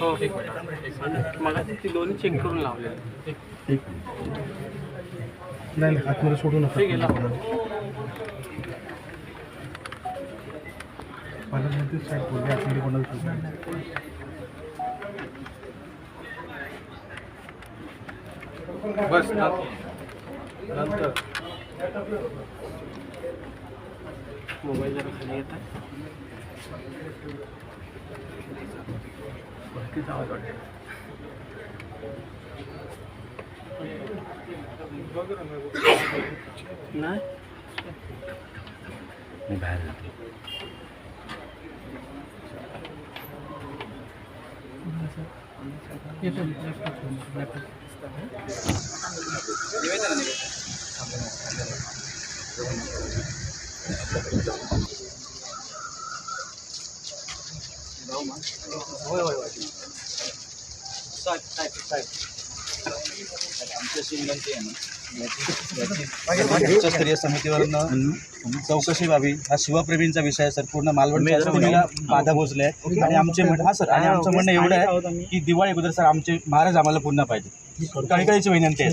हो? मला ती दोन्ही चेक करून लावले. नाही नाही आतमध्ये सोडू नका. ते गेला पालकमंत्री साहेब बोलले आतमध्ये कोणाला सोडू नका. बस नंतर मोबाईल जरा खाली येत आहे. वरतीच आवाज वाटतो नाही? उच्चस्तरीय समितीवरनं चौकशी व्हावी. हा शिवप्रेमींचा विषय आहे सर. पूर्ण अडचणीला बाधा पोहोचले आहे आणि आमचे म्हणणं हा सर. आणि आमचं म्हणणं एवढं आहे की दिवाळी अगोदर सर आमचे महाराज आम्हाला पुन्हा पाहिजे कळकळीची विनंती आहे.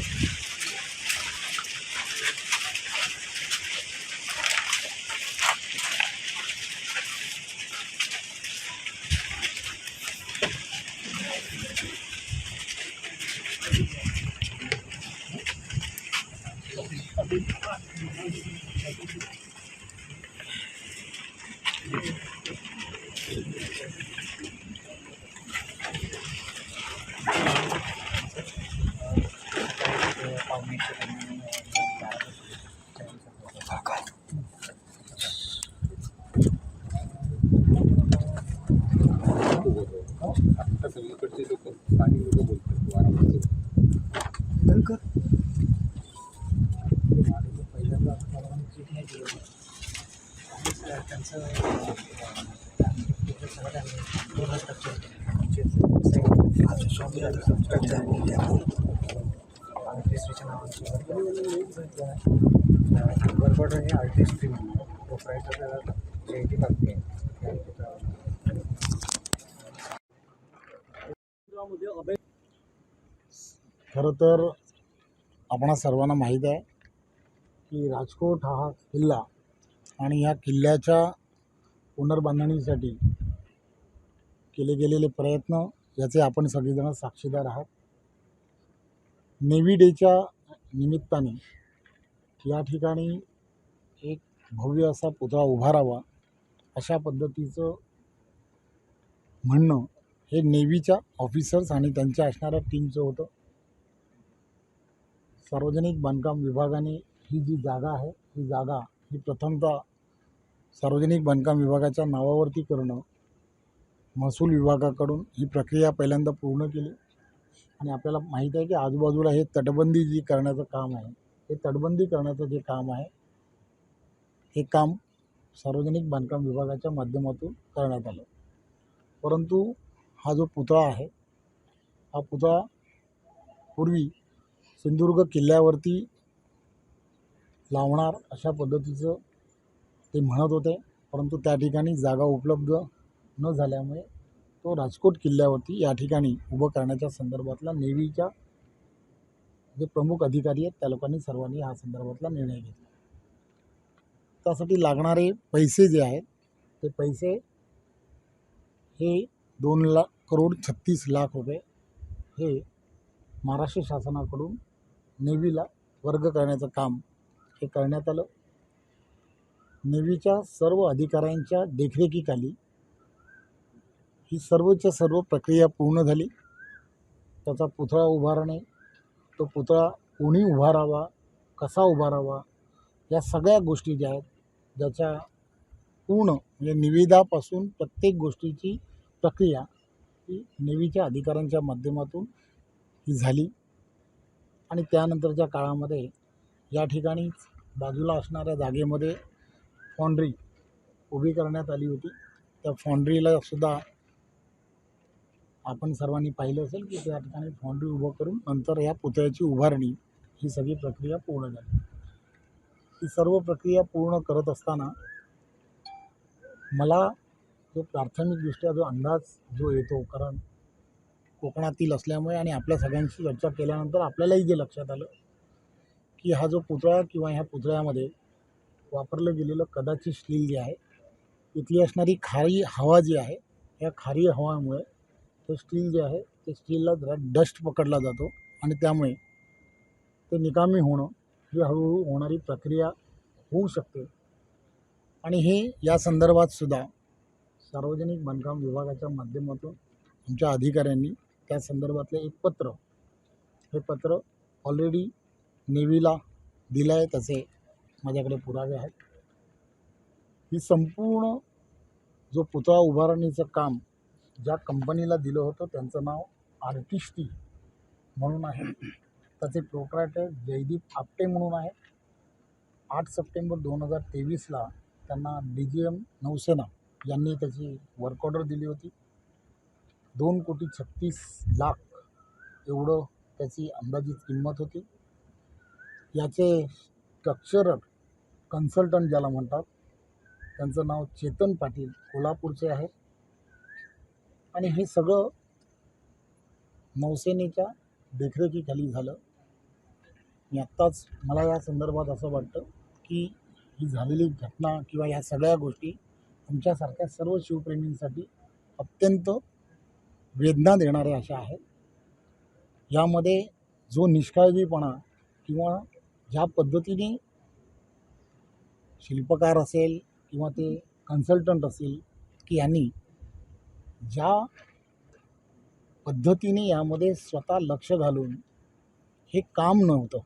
सर. पाच नंबरवरती जाऊन बघून येतो तुम्ही जयंती खरं तर आपणा सर्वांना माहीत आहे की राजकोट हा किल्ला आणि या किल्ल्याच्या पुनर्बांधणीसाठी केले गेलेले प्रयत्न याचे आपण सगळेजण साक्षीदार आहात. नेव्ही डेच्या निमित्ताने या ठिकाणी एक भव्य असा पुतळा उभारावा अशा पद्धतीचं म्हणणं हे नेव्हीच्या ऑफिसर्स आणि त्यांच्या असणाऱ्या टीमचं होतं. सार्वजनिक बांधकाम विभागाने ही जी जागा आहे ही जागा ही प्रथमतः सार्वजनिक बांधकाम विभागाच्या नावावरती करणं महसूल विभागाकडून ही प्रक्रिया पहिल्यांदा पूर्ण केली. आणि आपल्याला माहीत आहे की आजूबाजूला हे तटबंदी जी करण्याचं काम आहे हे तटबंदी करण्याचं जे काम आहे हे काम सार्वजनिक बांधकाम विभागाच्या माध्यमातून करण्यात आलं. परंतु हा जो पुतळा आहे हा पुतळा पूर्वी सिंधुदुर्ग किल्ल्यावरती लावणार अशा पद्धतीचं ते म्हणत होते परंतु त्या ठिकाणी जागा उपलब्ध न झाल्यामुळे तो राजकोट किल्ल्यावरती या ठिकाणी उभं करण्याच्या संदर्भातला नेव्हीच्या जे प्रमुख अधिकारी आहेत त्या लोकांनी सर्वांनी हा संदर्भातला निर्णय घेतला. त्यासाठी लागणारे पैसे जे आहेत ते पैसे हे दोन लाख करोड छत्तीस लाख रुपये हे महाराष्ट्र शासनाकडून नेव्हीला वर्ग करण्याचं काम हे करण्यात आलं. नेव्हीच्या सर्व अधिकाऱ्यांच्या देखरेखीखाली ही सर्वच्या सर्व प्रक्रिया पूर्ण झाली. त्याचा पुतळा उभारणे तो पुतळा कोणी उभारावा कसा उभारावा या सगळ्या गोष्टी ज्या आहेत ज्याच्या पूर्ण म्हणजे निविदापासून प्रत्येक गोष्टीची प्रक्रिया ही नेव्हीच्या अधिकाऱ्यांच्या माध्यमातून ही झाली. आणि त्यानंतरच्या काळामध्ये या ठिकाणीच बाजूला असणाऱ्या जागेमध्ये फॉन्ड्री उभी करण्यात आली होती. त्या फॉन्ड्रीला सुद्धा आपण सर्वांनी पाहिलं असेल की त्या ठिकाणी फाउंड्री उभं करून नंतर या पुतळ्याची उभारणी ही सगळी प्रक्रिया पूर्ण झाली. ही सर्व प्रक्रिया पूर्ण करत असताना मला जो प्राथमिकदृष्ट्या जो अंदाज जो येतो कारण कोकणातील असल्यामुळे आणि आपल्या सगळ्यांशी चर्चा केल्यानंतर आपल्यालाही जे लक्षात आलं की हा जो पुतळा किंवा ह्या पुतळ्यामध्ये वापरलं गेलेलं कदाचित स्टील जे आहे इथली असणारी खारी हवा जी आहे या खारी हवामुळे ते स्टील जे आहे ते स्टीलला जरा डस्ट पकडला जातो आणि त्यामुळे ते निकामी होणं ही हळूहळू होणारी प्रक्रिया होऊ शकते. आणि हे या संदर्भात सुद्धा सार्वजनिक बांधकाम विभागाच्या माध्यमातून आमच्या अधिकाऱ्यांनी त्या संदर्भातले एक पत्र हे पत्र ऑलरेडी नेव्हीला दिलं आहे त्याचे माझ्याकडे पुरावे आहेत. ही संपूर्ण जो पुतळा उभारणीचं काम ज्या कंपनीला दिलं होतं त्यांचं नाव आर्टिस्टी म्हणून आहे. त्याचे प्रोप्रायटर जयदीप आपटे म्हणून आहे. आठ सप्टेंबर दोन हजार तेवीसला त्यांना डी जी एम नौसेना यांनी त्याची वर्क ऑर्डर दिली होती. दोन कोटी छत्तीस लाख एवढं त्याची अंदाजित किंमत होती. याचे स्ट्रक्चरल कन्सल्टंट ज्याला म्हणतात त्यांचं नाव चेतन पाटील कोल्हापूरचे आहे. आणि हे सगळं नौसेनेच्या देखरेखीखाली झालं. मी आत्ताच मला या संदर्भात असं वाटतं की ही झालेली घटना किंवा या सगळ्या गोष्टी आमच्यासारख्या सर्व शिवप्रेमींसाठी अत्यंत वेदना देणाऱ्या अशा आहेत. यामध्ये जो निष्काळजीपणा किंवा ज्या पद्धतीने शिल्पकार असेल किंवा ते कन्सल्टंट असेल की यांनी ज्या पद्धतीने यामध्ये स्वतः लक्ष घालून हे काम नव्हतं.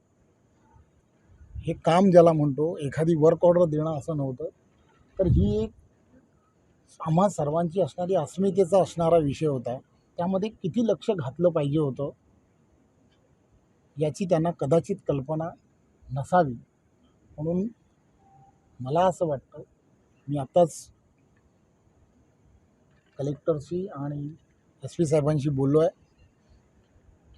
हे काम ज्याला म्हणतो एखादी वर्क ऑर्डर देणं असं नव्हतं. तर ही एक आम्हा सर्वांची असणारी अस्मितेचा असणारा विषय होता. त्यामध्ये किती लक्ष घातलं पाहिजे होतं याची त्यांना कदाचित कल्पना नसावी. म्हणून मला असं वाटतं मी आत्ताच कलेक्टरशी आणि एस पी साहेबांशी बोललो आहे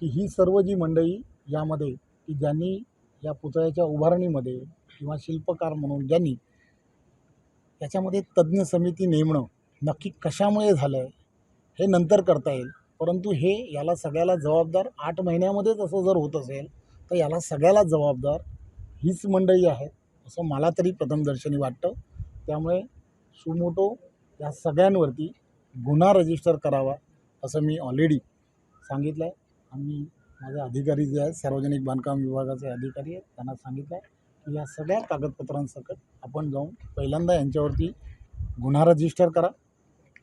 की ही सर्व जी मंडळी यामध्ये की ज्यांनी या पुतळ्याच्या उभारणीमध्ये किंवा शिल्पकार म्हणून ज्यांनी याच्यामध्ये तज्ज्ञ समिती नेमणं नक्की कशामुळे झालं आहे हे नंतर करता येईल. परंतु हे याला सगळ्याला जबाबदार आठ महिन्यामध्येच असं जर होत असेल तर याला सगळ्याला जबाबदार हीच मंडळी आहेत असं मला तरी प्रथमदर्शनी वाटतं. त्यामुळे सुमोटो या सगळ्यांवरती गुन्हा रजिस्टर करावा असं मी ऑलरेडी सांगितलं आहे आणि माझे अधिकारी जे आहेत सार्वजनिक बांधकाम विभागाचे अधिकारी आहेत त्यांना सांगितलं आहे की या सगळ्या कागदपत्रांसकट आपण जाऊन पहिल्यांदा यांच्यावरती गुन्हा रजिस्टर करा.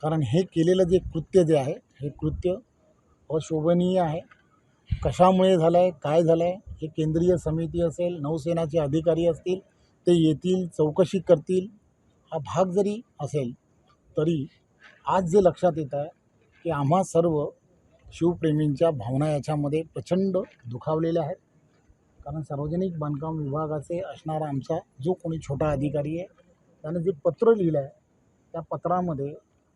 कारण हे केलेलं जे कृत्य जे आहे हे कृत्य अशोभनीय आहे. कशामुळे झालं आहे काय झालं आहे हे केंद्रीय समिती असेल नौसेनाचे अधिकारी असतील ते येतील चौकशी करतील हा भाग जरी असेल तरी आज जे लक्षात येत आहे की आम्हा सर्व शिवप्रेमींच्या भावना याच्यामध्ये प्रचंड दुखावलेल्या आहेत. कारण सार्वजनिक बांधकाम विभागाचे असणारा आमचा जो कोणी छोटा अधिकारी आहे त्याने जे पत्र लिहिलं आहे त्या पत्रामध्ये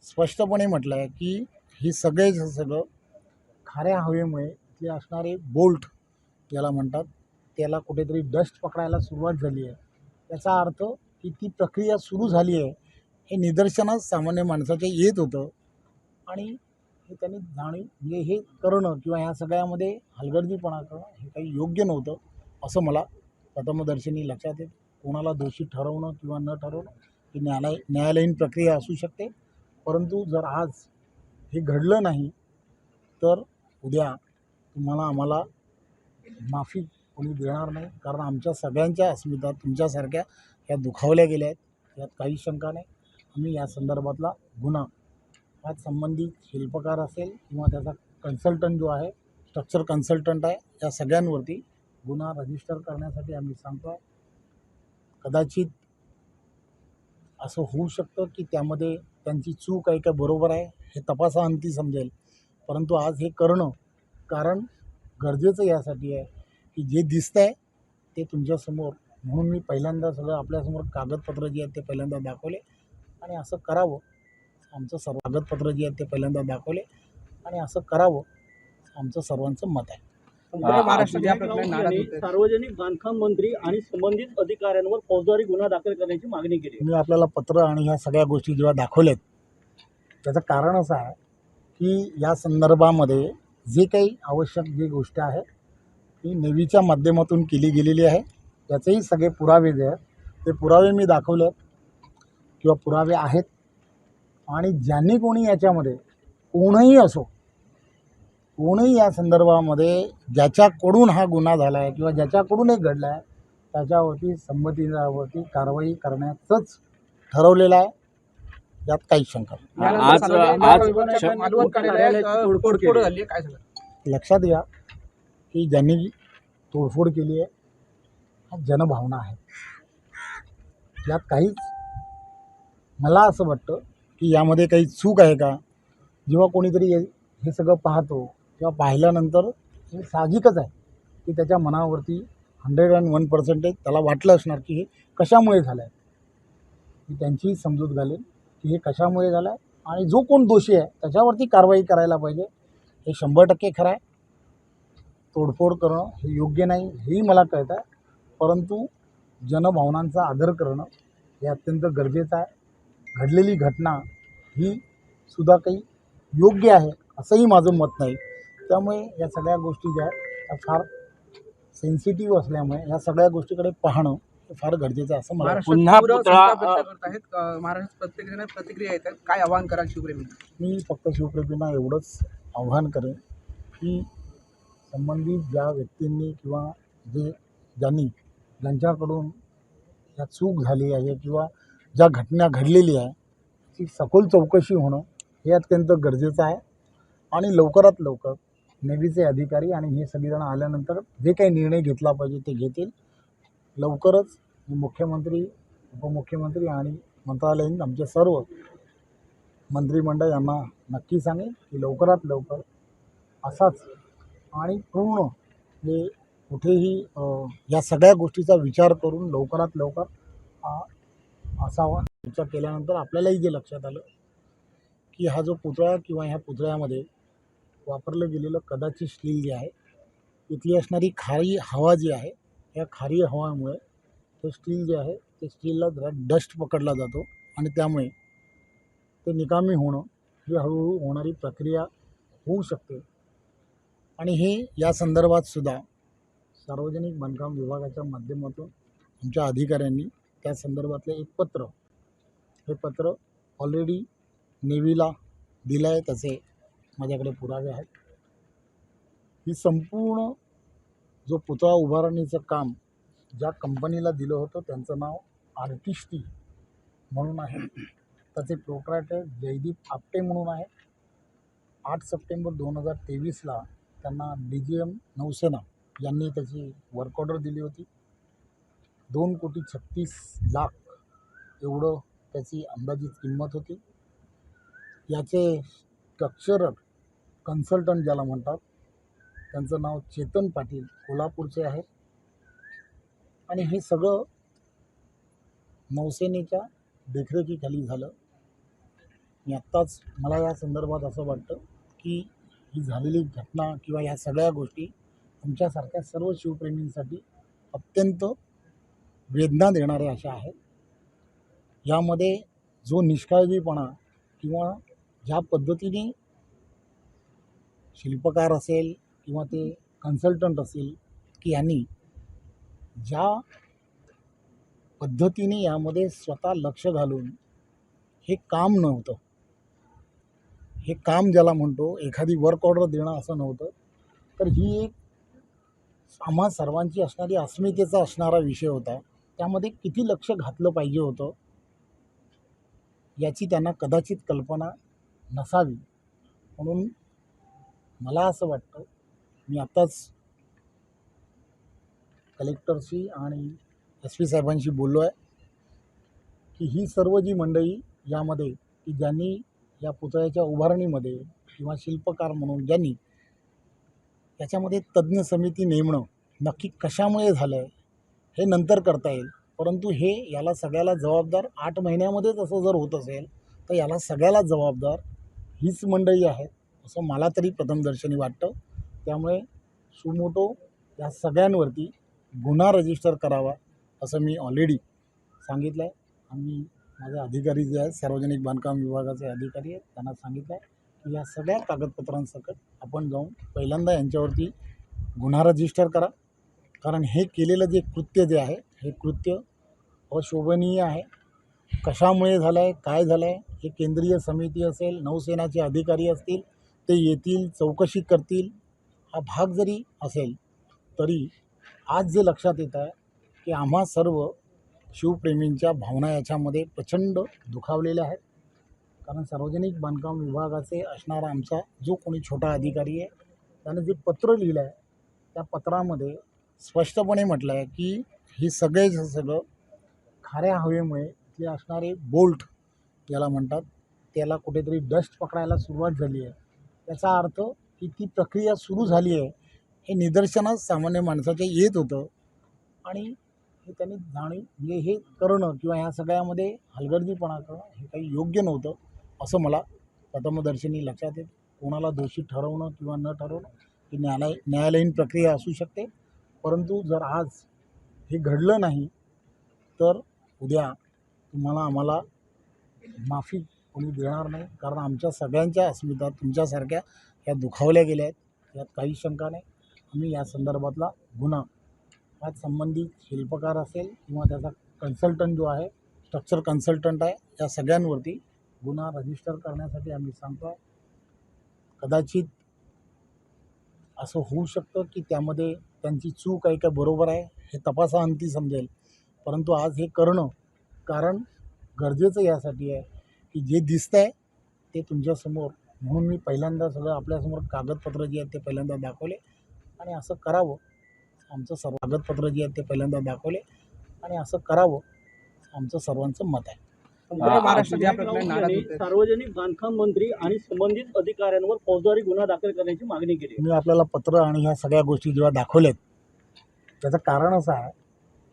स्पष्टपणे म्हटलं आहे की हे सगळेच सगळं खाऱ्या हवेमुळे इथले असणारे बोल्ट ज्याला म्हणतात त्याला कुठेतरी डस्ट पकडायला सुरुवात झाली आहे. याचा अर्थ की ती प्रक्रिया सुरू झाली आहे. हे निदर्शनास सामान्य माणसाच्या येत होतं. आणि हे त्यांनी जाणीव म्हणजे हे करणं किंवा ह्या सगळ्यामध्ये हलगर्जीपणा करणं हे काही योग्य नव्हतं असं मला प्रथमदर्शनी लक्षात येत. कोणाला दोषी ठरवणं किंवा न ठरवणं ही न्यायालय न्यायालयीन प्रक्रिया असू शकते. परंतु जर आज हे घडलं नाही तर उद्या तुम्हाला आम्हाला माफी कोणी देणार नाही. कारण आमच्या सगळ्यांच्या अस्मिता तुमच्यासारख्या ह्या दुखावल्या गेल्या आहेत. यात काही शंका नाही. आम्ही या संदर्भातला गुन्हा यात संबंधित शिल्पकार असेल किंवा त्याचा कन्सल्टंट जो आहे स्ट्रक्चर कन्सल्टंट आहे या सगळ्यांवरती गुन्हा रजिस्टर करण्यासाठी आम्ही सांगतो आहे कदाचित असं होऊ शकतं की त्यामध्ये त्यांची चूक आहे का बरोबर आहे हे तपासाअंती समजेल. परंतु आज हे करणं कारण गरजेचं यासाठी आहे की जे दिसतं आहे ते तुमच्यासमोर. म्हणून मी पहिल्यांदा सगळं आपल्यासमोर कागदपत्र जे आहेत ते पहिल्यांदा दाखवले. आणि असं करावं. आमचं सर्व कागदपत्र जे आहेत ते पहिल्यांदा दाखवले आणि असं करावं. आमचं सर्वांचं मत आहे. सार्वजनिक बांधकाम मंत्री आणि संबंधित अधिकाऱ्यांवर फौजदारी गुन्हा दाखल करण्याची मागणी केली मी आपल्याला पत्र आणि ह्या सगळ्या गोष्टी जेव्हा दाखवल्यात त्याचं कारण असं आहे की या संदर्भामध्ये जे काही आवश्यक जी गोष्ट आहे ती नेव्हीच्या माध्यमातून केली गेलेली आहे. याचेही सगळे पुरावे जे आहेत ते पुरावे मी दाखवले आहेत किंवा पुरावे आहेत. आणि ज्यांनी कोणी याच्यामध्ये कोणही असो कोणही या संदर्भामध्ये ज्याच्याकडून हा गुन्हा झाला आहे किंवा ज्याच्याकडून एक घडला आहे त्याच्यावरती संमतीवरती कारवाई करण्याचंच ठरवलेलं आहे. यात काहीच शंका नाही. लक्षात घ्या की ज्यांनी तोडफोड केली आहे हा जनभावना आहे. यात काहीच मला असं वाटतं की यामध्ये काही चूक आहे का? जेव्हा कोणीतरी हे सगळं पाहतो किंवा पाहिल्यानंतर हे साहजिकच आहे की त्याच्या मनावरती हंड्रेड अँड वन पर्सेंटेज त्याला वाटलं असणार की हे कशामुळे झालं आहे मी त्यांचीही समजूत घालेन की हे कशामुळे झालं आहे आणि जो कोण दोषी आहे त्याच्यावरती कारवाई करायला पाहिजे. हे शंभर टक्के खरं आहे. तोडफोड करणं हे योग्य नाही हेही मला कळतं आहे परंतु जनभावनांचा आदर करणं हे अत्यंत गरजेचं आहे. घडलेली घटना ही सुद्धा काही योग्य आहे असंही माझं मत नाही. त्यामुळे या सगळ्या गोष्टी ज्या आहेत त्या फार सेन्सिटिव्ह असल्यामुळे या सगळ्या गोष्टीकडे पाहणं हे फार गरजेचं आहे असं मला पुन्हा महाराष्ट्रात प्रत्येक जण प्रतिक्रिया येतात. काय आवाहन कराल शिवप्रेमी मी फक्त शिवप्रेमींना एवढंच आव्हान करेन की संबंधित ज्या व्यक्तींनी किंवा जे ज्यांनी ज्यांच्याकडून या चूक झाली आहे किंवा ज्या घटना घडलेली आहे ती सखोल चौकशी होणं हे अत्यंत गरजेचं आहे. आणि लवकरात लवकर नेव्हीचे अधिकारी आणि हे सगळेजण आल्यानंतर जे काही निर्णय घेतला पाहिजे ते घेतील. लवकरच मुख्यमंत्री उपमुख्यमंत्री आणि मंत्रालयीन आमचे सर्व मंत्रिमंडळ यांना नक्की सांगेन की लवकरात लवकर असाच आणि पूर्ण हे कुठेही या सगळ्या गोष्टीचा विचार करून लवकरात लवकर असावा. विचार केल्यानंतर आपल्यालाही जे लक्षात आलं की हा जो पुतळा किंवा ह्या पुतळ्यामध्ये वापरलं गेलेलं कदाचित स्टील जे आहे इथली असणारी खारी हवा जी आहे या खारी हवामुळे ते स्टील जे आहे ते स्टीलला जरा डस्ट पकडला जातो आणि त्यामुळे ते निकामी होणं ही हळूहळू होणारी प्रक्रिया होऊ शकते. आणि हे या संदर्भात सुद्धा सार्वजनिक बांधकाम विभागाच्या माध्यमातून आमच्या अधिकाऱ्यांनी त्या संदर्भातलं एक पत्र. हे पत्र ऑलरेडी नेव्हीला दिलं आहे त्याचे माझ्याकडे पुरावे आहेत. ही संपूर्ण जो पुतळा उभारणीचं काम ज्या कंपनीला दिलं होतं त्यांचं नाव आर्टिस्टी म्हणून आहे. त्याचे प्रोप्रायटर जयदीप आपटे म्हणून आहे. आठ सप्टेंबर दोन हजार तेवीसला त्यांना डी जी एम नौसेना यांनी त्याची वर्क ऑर्डर दिली होती. दोन कोटी छत्तीस लाख एवढं त्याची अंदाजित किंमत होती. याचे स्ट्रक्चरल कन्सल्टंट ज्याला म्हणतात त्यांचं नाव चेतन पाटील कोल्हापूरचे आहे. आणि हे सगळं नौसेनेच्या देखरेखीखाली झालं. आणि आत्ताच मला या संदर्भात असं वाटतं की ही झालेली घटना किंवा ह्या सगळ्या गोष्टी आमच्यासारख्या सर्व शिवप्रेमींसाठी अत्यंत वेदना देणाऱ्या अशा आहेत. यामध्ये जो निष्काळजीपणा किंवा ज्या पद्धतीने शिल्पकार असेल किंवा ते कन्सल्टंट असेल की यांनी ज्या पद्धतीने यामध्ये स्वतः लक्ष घालून हे काम नव्हतं हे काम ज्याला म्हणतो एखादी वर्क ऑर्डर देणं असं नव्हतं तर ही एक आम्हा सर्वांची असणारी अस्मितेचा असणारा विषय होता. त्यामध्ये किती लक्ष घातलं पाहिजे होतं याची त्यांना कदाचित कल्पना नसावी. म्हणून मला असं वाटतं मी आत्ताच कलेक्टरशी आणि एस पी साहेबांशी बोललो आहे की ही सर्व जी मंडळी यामध्ये की ज्यांनी या पुतळ्याच्या उभारणीमध्ये किंवा शिल्पकार म्हणून ज्यांनी याच्यामध्ये तज्ज्ञ समिती नेमणं नक्की कशामुळे झालं आहे हे नंतर करता येईल. परंतु हे याला सगळ्याला जबाबदार आठ महिन्यामध्येच असं जर होत असेल तर याला सगळ्याला जबाबदार हीच मंडळी आहेत असं मला तरी प्रथमदर्शनी वाटतं. त्यामुळे सुमोटो या सगळ्यांवरती गुन्हा रजिस्टर करावा असं मी ऑलरेडी सांगितलं आहे आम्ही माझे अधिकारी जे आहेत सार्वजनिक बांधकाम विभागाचे अधिकारी आहेत त्यांना सांगितलं आहे की या सगळ्या कागदपत्रांसकट आपण जाऊन पहिल्यांदा यांच्यावरती गुन्हा रजिस्टर करा. कारण हे केलेलं जे कृत्य जे आहे हे कृत्य अशोभनीय आहे. कशामुळे झालं आहे काय झालं आहे हे केंद्रीय समिती असेल नौसेनाचे अधिकारी असतील ते येतील चौकशी करतील हा भाग जरी असेल तरी आज जे लक्षात येत आहे की आम्हा सर्व शिवप्रेमींच्या भावना याच्यामध्ये प्रचंड दुखावलेल्या आहेत. कारण सार्वजनिक बांधकाम विभागाचे असणारा आमचा जो कोणी छोटा अधिकारी आहे त्यानं जे पत्र लिहिलं आहे त्या पत्रामध्ये स्पष्टपणे म्हटलं आहे की हे सगळेच सगळं खाऱ्या हवेमुळे इथले असणारे बोल्ट याला म्हणतात. त्याला कुठेतरी डस्ट पकडायला सुरुवात झाली आहे. याचा अर्थ की ती प्रक्रिया सुरू झाली आहे हे निदर्शनास सामान्य माणसाच्या येत होतं. आणि हे त्यांनी जाणीव म्हणजे हे करणं किंवा ह्या सगळ्यामध्ये हलगर्जीपणा करणं हे काही योग्य नव्हतं असं मला प्रथमदर्शनी लक्षात येतं. कोणाला दोषी ठरवणं किंवा न ठरवणं ही न्यायालय न्यायालयीन प्रक्रिया असू शकते. परंतु जर आज हे घडलं नाही तर उद्या तुम्हाला आम्हाला माफी कोणी देणार नाही. कारण आमच्या सगळ्यांच्या अस्मिता तुमच्यासारख्या ह्या दुखावल्या गेल्या आहेत. यात काही शंका नाही. आम्ही या संदर्भातला गुन्हा यात संबंधित शिल्पकार असेल किंवा त्याचा कन्सल्टंट जो आहे स्ट्रक्चर कन्सल्टंट आहे या सगळ्यांवरती गुन्हा रजिस्टर करण्यासाठी आम्ही सांगतो कदाचित असं होऊ शकतं की त्यामध्ये त्यांची चूक आहे का बरोबर आहे हे तपासाअंती समजेल. परंतु आज हे करणं कारण गरजेचं यासाठी आहे की जे दिसतं आहे ते तुमच्यासमोर. म्हणून मी पहिल्यांदा सगळं आपल्यासमोर कागदपत्र जे आहेत ते पहिल्यांदा दाखवले आणि असं करावं. आमचं सर्व कागदपत्र जे आहेत ते पहिल्यांदा दाखवले आणि असं करावं. आमचं सर्वांचं मत आहे. महाराष्ट्रात या प्रकरणी सार्वजनिक बांधकाम मंत्री आणि संबंधित अधिकाऱ्यांवर फौजदारी गुन्हा दाखल करण्याची मागणी केली मी आपल्याला पत्र आणि ह्या सगळ्या गोष्टी जेव्हा दाखवल्यात त्याचं कारण असं आहे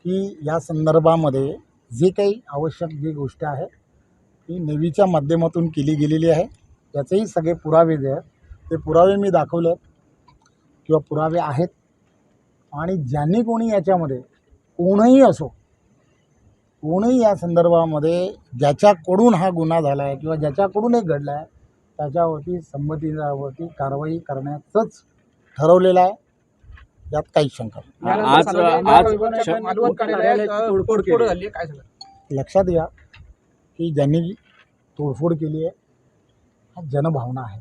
की या संदर्भामध्ये जे काही आवश्यक जी गोष्ट आहे ती नेव्हीच्या माध्यमातून केली गेलेली आहे. त्याचेही सगळे पुरावे जे आहेत ते पुरावे मी दाखवले आहेत किंवा पुरावे आहेत. आणि ज्यांनी कोणी याच्यामध्ये कोणही असो कोणीही या संदर्भामध्ये ज्याच्याकडून हा गुन्हा झाला आहे किंवा ज्याच्याकडून हे घडला आहे त्याच्यावरती संमतीवरती कारवाई करण्याचंच ठरवलेलं आहे. यात काहीच शंका. आज आज लक्षात घ्या की ज्यांनी तोडफोड केली आहे हा जनभावना आहे.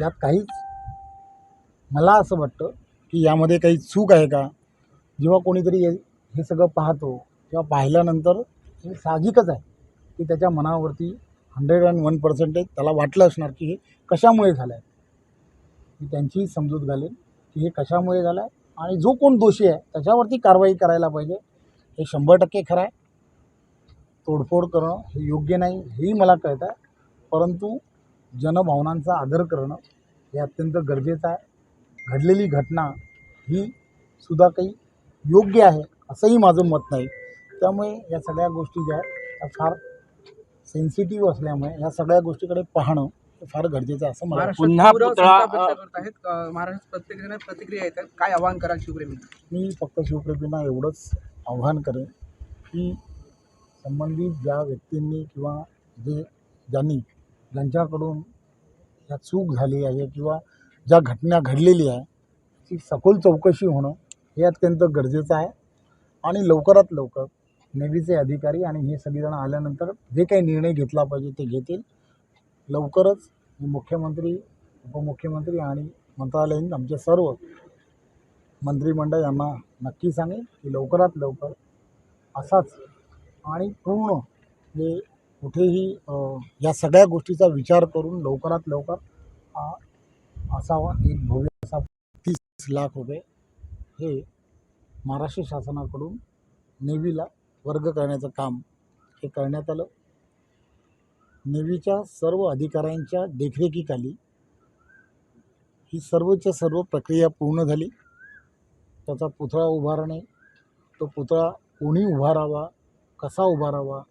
यात काहीच मला असं वाटतं की यामध्ये काही चूक आहे का? जेव्हा कोणीतरी हे सगळं पाहतो किंवा पाहिल्यानंतर हे साहजिकच आहे की त्याच्या मनावरती हंड्रेड अँड वन पर्सेंटेज त्याला वाटलं असणार की हे कशामुळे झालं आहे मी त्यांचीही समजूत घालेन की हे कशामुळे झालं आहे आणि जो कोण दोषी आहे त्याच्यावरती कारवाई करायला पाहिजे. हे शंभर टक्के खरं आहे. तोडफोड करणं हे योग्य नाही हेही मला कळतं आहे. परंतु जनभावनांचा आदर करणं हे अत्यंत गरजेचं आहे. घडलेली घटना ही सुद्धा काही योग्य आहे असंही माझं मत नाही. त्यामुळे या सगळ्या गोष्टी ज्या आहेत त्या फार सेन्सिटिव्ह असल्यामुळे या सगळ्या गोष्टीकडे पाहणं हे फार गरजेचं आहे असं मला. पुन्हा प्रतिक्रिया येतात. काय आवाहन कराल शिवप्रेमी मी फक्त शिवप्रेमींना एवढंच आव्हान करेन की संबंधित ज्या व्यक्तींनी किंवा जे ज्यांनी ज्यांच्याकडून ज्या चूक झाली आहे किंवा ज्या घटना घडलेली आहे ती सखोल चौकशी होणं हे अत्यंत गरजेचं आहे. आणि लवकरात लवकर नेव्हीचे अधिकारी आणि हे सगळीजणं आल्यानंतर जे काही निर्णय घेतला पाहिजे ते घेतील. लवकरच मुख्यमंत्री उपमुख्यमंत्री आणि मंत्रालयीन आमचे सर्व मंत्रिमंडळ यांना नक्की सांगेल की लवकरात लवकर असाच आणि पूर्ण जे कुठेही या सगळ्या गोष्टीचा विचार करून लवकरात लवकर हा असावा. एक भव्य असा तीस लाख रुपये हे महाराष्ट्र शासनाकडून नेव्हीला वर्ग करण्याचं काम हे करण्यात आलं. नेव्हीच्या सर्व अधिकाऱ्यांच्या देखरेखीखाली ही सर्वच्या सर्व प्रक्रिया पूर्ण झाली. त्याचा पुतळा उभारणे तो पुतळा कोणी उभारावा कसा उभारावा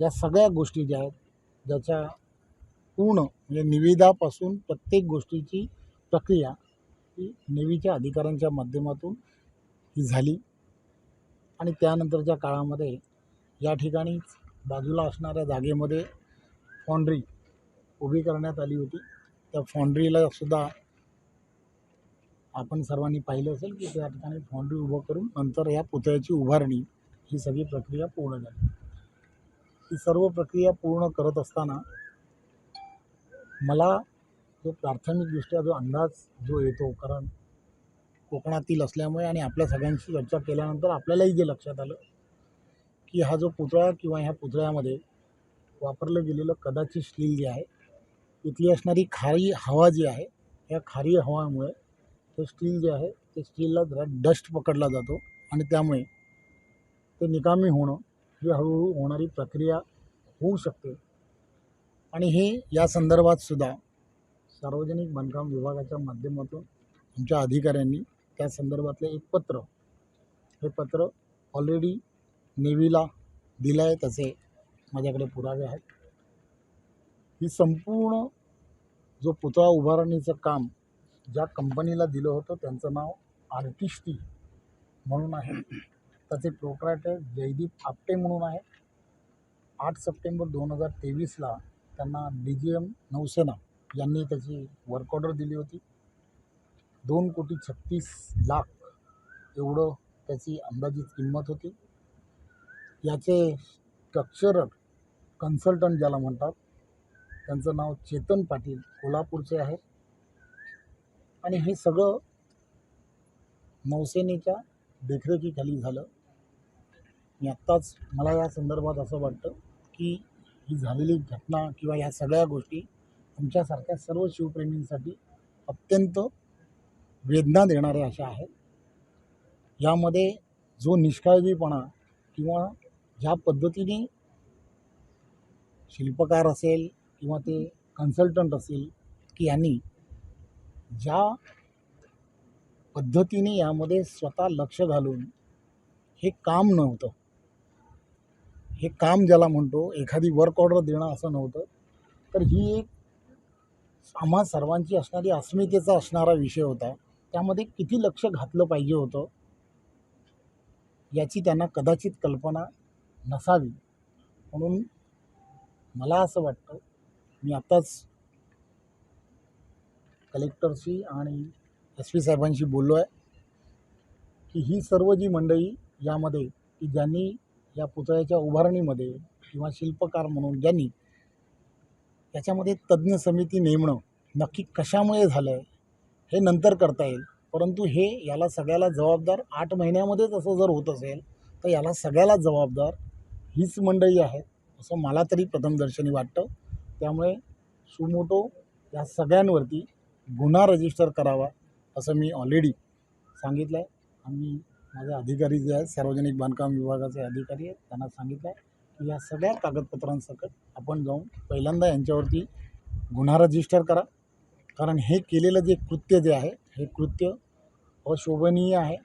या सगळ्या गोष्टी ज्या आहेत ज्याच्या पूर्ण म्हणजे निविदापासून प्रत्येक गोष्टीची प्रक्रिया ही नेव्हीच्या अधिकाऱ्यांच्या माध्यमातून ही झाली. आणि त्यानंतरच्या काळामध्ये या ठिकाणी बाजूला असणाऱ्या जागेमध्ये फॉन्ड्री उभी करण्यात आली होती. त्या फॉन्ड्रीला सुद्धा आपण सर्वांनी पाहिलं असेल की त्या ठिकाणी फॉन्ड्री उभं करून नंतर या पुतळ्याची उभारणी ही सगळी प्रक्रिया पूर्ण झाली. ही सर्व प्रक्रिया पूर्ण करत असताना मला जो प्राथमिकदृष्ट्या जो अंदाज जो येतो कारण कोकणातील असल्यामुळे आणि आपल्या सगळ्यांशी चर्चा केल्यानंतर आपल्यालाही जे लक्षात आलं की हा जो पुतळा किंवा ह्या पुतळ्यामध्ये वापरलं गेलेलं कदाचित स्टील जे आहे इथली असणारी खारी हवा जी आहे या खारी हवामुळे ते स्टील जे आहे ते स्टीलला जरा डस्ट पकडला जातो आणि त्यामुळे ते निकामी होणं ही हळूहळू होणारी प्रक्रिया होऊ शकते. आणि हे या संदर्भात सुद्धा सार्वजनिक बांधकाम विभागाच्या माध्यमातून आमच्या अधिकाऱ्यांनी त्या संदर्भातलं एक पत्र. हे पत्र ऑलरेडी नेव्हीला दिलं आहे त्याचे माझ्याकडे पुरावे आहेत. ही संपूर्ण जो पुतळा उभारणीचं काम ज्या कंपनीला दिलं होतं त्यांचं नाव आर्टिस्टी म्हणून आहे. त्याचे प्रोप्रायटर जयदीप आपटे म्हणून आहे. आठ सप्टेंबर दोन हजार तेवीसला त्यांना डी जी एम नौसेना यांनी त्याची वर्क ऑर्डर दिली होती. दोन कोटी छत्तीस लाख एवढं त्याची अंदाजित किंमत होती. याचे स्ट्रक्चरल कन्सल्टंट ज्याला म्हणतात त्यांचं नाव चेतन पाटील कोल्हापूरचे आहे. आणि हे सगळं नौसेनेच्या देखरेखीखाली झालं. आणि आत्ताच मला या संदर्भात असं वाटतं की ही झालेली घटना किंवा या सगळ्या गोष्टी आमच्यासारख्या सर्व शिवप्रेमींसाठी अत्यंत वेदना देणाऱ्या अशा आहेत. यामध्ये जो निष्काळजीपणा किंवा ज्या पद्धतीने शिल्पकार असेल किंवा ते कन्सल्टंट असेल की यांनी ज्या पद्धतीने यामध्ये स्वतः लक्ष घालून हे काम नव्हतं हे काम ज्याला म्हणतो एखादी वर्क ऑर्डर देणं असं नव्हतं तर ही एक आम्हा सर्वांची असणारी अस्मितेचा असणारा विषय होता. त्यामध्ये किती लक्ष घातलं पाहिजे होतं याची त्यांना कदाचित कल्पना नसावी. म्हणून मला असं वाटतं मी आत्ताच कलेक्टरशी आणि एस पी साहेबांशी बोललो आहे की ही सर्व जी मंडळी यामध्ये की ज्यांनी या पुतळ्याच्या उभारणीमध्ये किंवा शिल्पकार म्हणून ज्यांनी याच्यामध्ये तज्ज्ञ समिती नेमणं नक्की कशामुळे झालं आहे हे नंतर करता येईल. परंतु हे याला सगळ्याला जबाबदार आठ महिन्यामध्येच असं जर होत असेल तर याला सगळ्याला जबाबदार हीच मंडळी आहेत असं मला तरी प्रथमदर्शनी वाटतं. त्यामुळे सुमोटो या सगळ्यांवरती गुन्हा रजिस्टर करावा असं मी ऑलरेडी सांगितलं आहे आणि माझे अधिकारी जे आहेत सार्वजनिक बांधकाम विभागाचे अधिकारी आहेत त्यांना सांगितलं आहे की या सगळ्या कागदपत्रांसकट आपण जाऊन पहिल्यांदा यांच्यावरती गुन्हा रजिस्टर करा. कारण हे केलेलं जे कृत्य जे आहे हे कृत्य अशोभनीय आहे.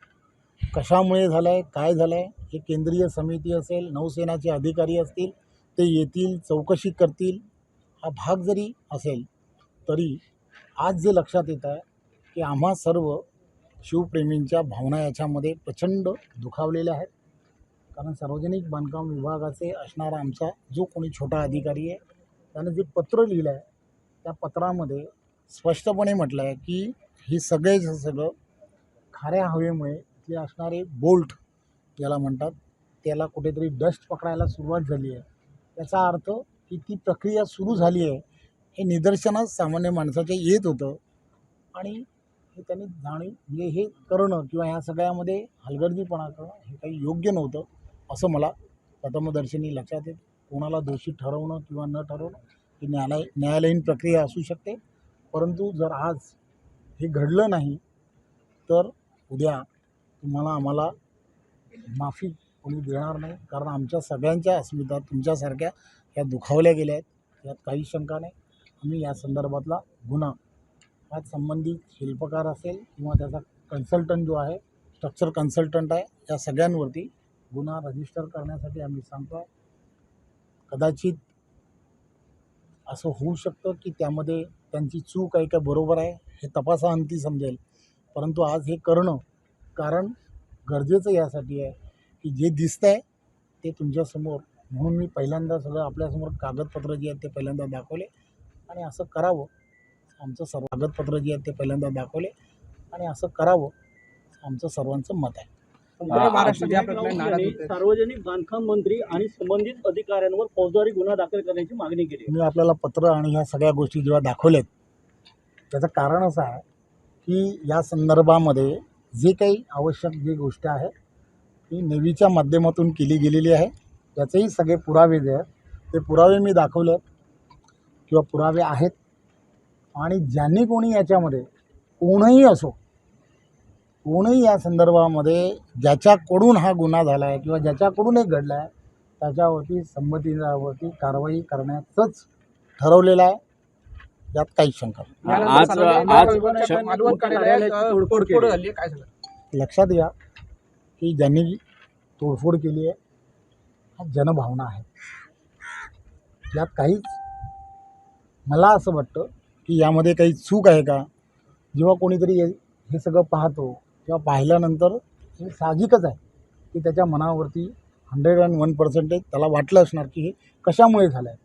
कशामुळे झालं आहे काय झालं आहे हे केंद्रीय समिती असेल नौसेनाचे अधिकारी असतील ते येतील चौकशी करतील हा भाग जरी असेल तरी आज जे लक्षात येत आहे की आम्हा सर्व शिवप्रेमींच्या भावना याच्यामध्ये प्रचंड दुखावलेल्या आहेत. कारण सार्वजनिक बांधकाम विभागाचे असणारा आमचा जो कोणी छोटा अधिकारी आहे त्यानं जे पत्र लिहिलं आहे त्या पत्रामध्ये स्पष्टपणे म्हटलं आहे की ही सगळे सगळं खाऱ्या हवेमुळे इथले असणारे बोल्ट ज्याला म्हणतात त्याला कुठेतरी डस्ट पकडायला सुरुवात झाली आहे. याचा अर्थ की ती प्रक्रिया सुरू झाली आहे. हे निदर्शनास सामान्य माणसाच्या येत होतं. आणि हे त्यांनी जाणीव म्हणजे हे करणं किंवा ह्या सगळ्यामध्ये हलगर्जीपणा करणं हे काही योग्य नव्हतं असं मला प्रथमदर्शनी लक्षात येत. कोणाला दोषी ठरवणं किंवा न ठरवणं ही न्यायालय न्यायालयीन प्रक्रिया असू शकते. परंतु जर आज हे घडलं नाही तर उद्या तुम्हाला आम्हाला माफी कोणी देणार नाही. कारण आमच्या सगळ्यांच्या अस्मिता तुमच्यासारख्या ह्या दुखावल्या गेल्या आहेत. यात काही शंका नाही. आम्ही या संदर्भातला गुन्हा यात संबंधित शिल्पकार असेल किंवा त्याचा कन्सल्टंट जो आहे स्ट्रक्चर कन्सल्टंट आहे या सगळ्यांवरती गुन्हा रजिस्टर करण्यासाठी आम्ही सांगतो कदाचित असं होऊ शकतं की त्यामध्ये त्यांची चूक आहे का बरोबर आहे हे तपासाअंती समजेल. परंतु आज हे करणं कारण गरजेचं यासाठी आहे की जे दिसतं आहे ते तुमच्यासमोर. म्हणून मी पहिल्यांदा सगळं आपल्यासमोर कागदपत्र जे आहेत ते पहिल्यांदा दाखवले आणि असं करावं. आमचं सर्व कागदपत्र जे आहेत ते पहिल्यांदा दाखवले आणि असं करावं. आमचं सर्वांचं मत आहे. सार्वजनिक बांधकाम मंत्री आणि संबंधित अधिकाऱ्यांवर फौजदारी गुन्हा दाखल करण्याची मागणी केली. मी आपल्याला पत्र आणि ह्या सगळ्या गोष्टी जेव्हा दाखवल्यात त्याचं कारण असं आहे की या संदर्भामध्ये जे काही आवश्यक जी गोष्ट आहे ती नेव्हीच्या माध्यमातून केली गेलेली आहे. याचेही सगळे पुरावे जे आहेत ते पुरावे मी दाखवले आहेत किंवा पुरावे आहेत. आणि ज्यांनी कोणी याच्यामध्ये कोणही असो कोणही या संदर्भामध्ये ज्याच्याकडून हा गुन्हा झाला आहे किंवा ज्याच्याकडून हे घडला आहे त्याच्यावरती संमतीवरती कारवाई करण्याचंच ठरवलेलं आहे. यात काहीच शंका नाही. लक्षात घ्या की ज्यांनी तोडफोड केली आहे हा जनभावना आहे. यात काहीच मला असं वाटतं की यामध्ये काही चूक आहे का? जेव्हा कोणीतरी हे सगळं पाहतो किंवा पाहिल्यानंतर हे साहजिकच आहे की त्याच्या मनावरती हंड्रेड अँड वन पर्सेंटेज त्याला वाटलं असणार की हे कशामुळे झालं आहे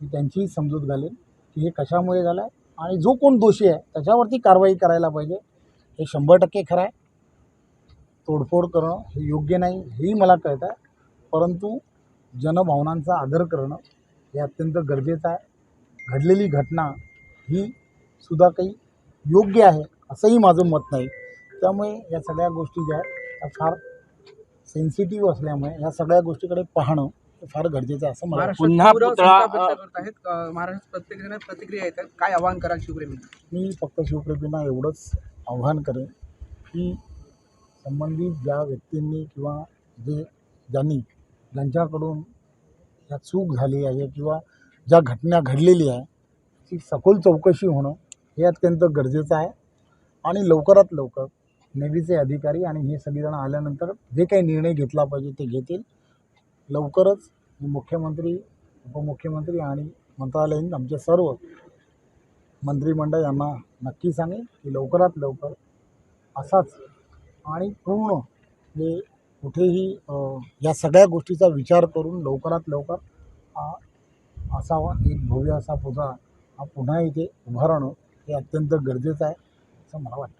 मी त्यांची समजूत घालेन की हे कशामुळे झालं आहे आणि जो कोण दोषी आहे त्याच्यावरती कारवाई करायला पाहिजे. हे शंभर टक्के खरं आहे. तोडफोड करणं हे योग्य नाही हेही मला कळतं आहे. परंतु जनभावनांचा आदर करणं हे अत्यंत गरजेचं आहे. घडलेली घटना ही सुद्धा काही योग्य आहे असंही माझं मत नाही. त्यामुळे या सगळ्या गोष्टी ज्या आहेत त्या फार सेन्सिटिव्ह असल्यामुळे या सगळ्या गोष्टीकडे पाहणं हे फार गरजेचं आहे असं मला पुन्हा पुतळा, संताप व्यक्त करत आहेत अ, महाराष्ट्रात प्रत्येक जण प्रतिक्रिया येतात काय आवाहन कराल शिवप्रेमी मी फक्त शिवप्रेमींना एवढंच आव्हान करेन की संबंधित ज्या व्यक्तींनी किंवा जे ज्यांनी ज्यांच्याकडून या चूक झाली आहे किंवा ज्या घटना घडलेली आहे ती सखोल चौकशी होणं हे अत्यंत गरजेचं आहे. आणि लवकरात लवकर नेव्हीचे अधिकारी आणि हे सगळेजण आल्यानंतर जे काही निर्णय घेतला पाहिजे ते घेतील. लवकरच मुख्यमंत्री उपमुख्यमंत्री आणि मंत्रालयीन आमचे सर्व मंत्रिमंडळ यांना नक्की सांगेन की लवकरात लवकर असाच आणि पूर्ण जे कुठेही या सगळ्या गोष्टीचा विचार करून लवकरात लवकर हा असावा. एक भव्य असा पुजा हा पुन्हा इथे उभारणं हे अत्यंत गरजेचं आहे असं मला वाटतं.